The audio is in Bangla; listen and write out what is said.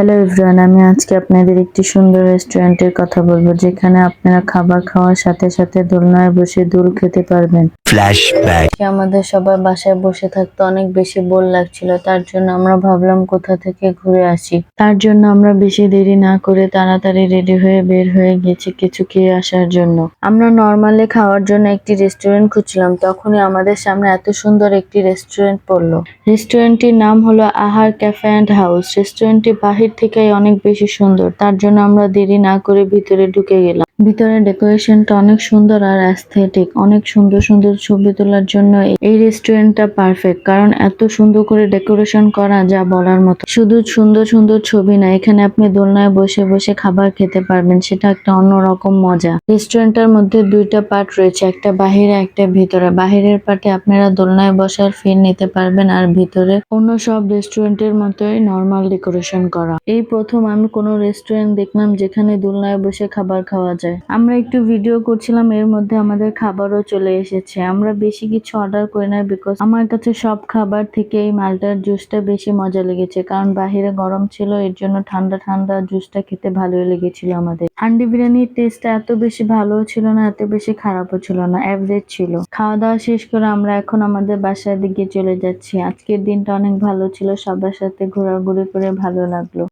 হ্যালো এভরিওয়ান আমি আজকে আপনাদের একটি সুন্দর রেস্টুরেন্টের কথা বলব যেখানে আপনারা খাবার খাওয়ার সাথে সাথে দোলনায় বসে দোল খেতে পারবেন। আমাদের সবার বাসায় বসে থাকতে অনেক বেশি বোর লাগছিল তার জন্য আমরা ভাবলাম কোথা থেকে ঘুরে আসি। তার জন্য আমরা বেশি দেরি না করে তাড়াতাড়ি রেডি হয়ে বের হয়ে গেছি কিছু খেয়ে আসার জন্য। আমরা নর্মালি খাওয়ার জন্য একটি রেস্টুরেন্ট খুঁজছিলাম তখনই আমাদের সামনে এত সুন্দর একটি রেস্টুরেন্ট পড়ল। রেস্টুরেন্টটির নাম হলো আহার ক্যাফে অ্যান্ড হাউস। রেস্টুরেন্টটি বাহির থেকেই অনেক বেশি সুন্দর। তার জন্য আমরা দেরি না করে ভিতরে ঢুকে গেলাম। ভিতরে ডেকোরেশনটা অনেক সুন্দর আর অ্যাস্থেটিক অনেক সুন্দর সুন্দর ছবি তোলার জন্য এই রেস্টুরেন্টটা পারফেক্ট কারণ এত সুন্দর করে ডেকোরেশন করা যা বলার মতো। শুধু সুন্দর সুন্দর ছবি না, এখানে আপনি দোলনায় বসে বসে খাবার খেতে পারবেন, সেটা একটা অন্যরকম মজা। রেস্টুরেন্টের মধ্যে দুইটা পার্ট রয়েছে, একটা বাহিরে, একটা ভিতরে। বাহিরের পার্টে আপনারা দোলনায় বসার ফিল নিতে পারবেন আর ভিতরে অন্য সব রেস্টুরেন্টের মতোই নর্মাল ডেকোরেশন করা। এই প্রথম আমি কোনো রেস্টুরেন্ট দেখলাম যেখানে দোলনায় বসে খাবার খাওয়া যায়। আমরা একটু ভিডিও করছিলাম, এর মধ্যে আমাদের খাবারও চলে এসেছে। আমরা বেশি কিছু অর্ডার করি না বিকজ আমার কাছে সব খাবার থেকে এই মালটার জুসটা বেশি মজা লেগেছে। কারণ বাহিরে গরম ছিল, এর জন্য ঠান্ডা ঠান্ডা জুসটা খেতে ভালোই লেগেছিল আমাদের। হান্ডি বিরিয়ানির টেস্টটা এত বেশি ভালোও ছিল না, এত বেশি খারাপও ছিল না অ্যাভারেজ ছিল। খাওয়া দাওয়া শেষ করে আমরা এখন আমাদের বাসার দিকে চলে যাচ্ছি। আজকের দিনটা অনেক ভালো ছিল, সবার সাথে ঘোরাঘুরি করে ভালো লাগল।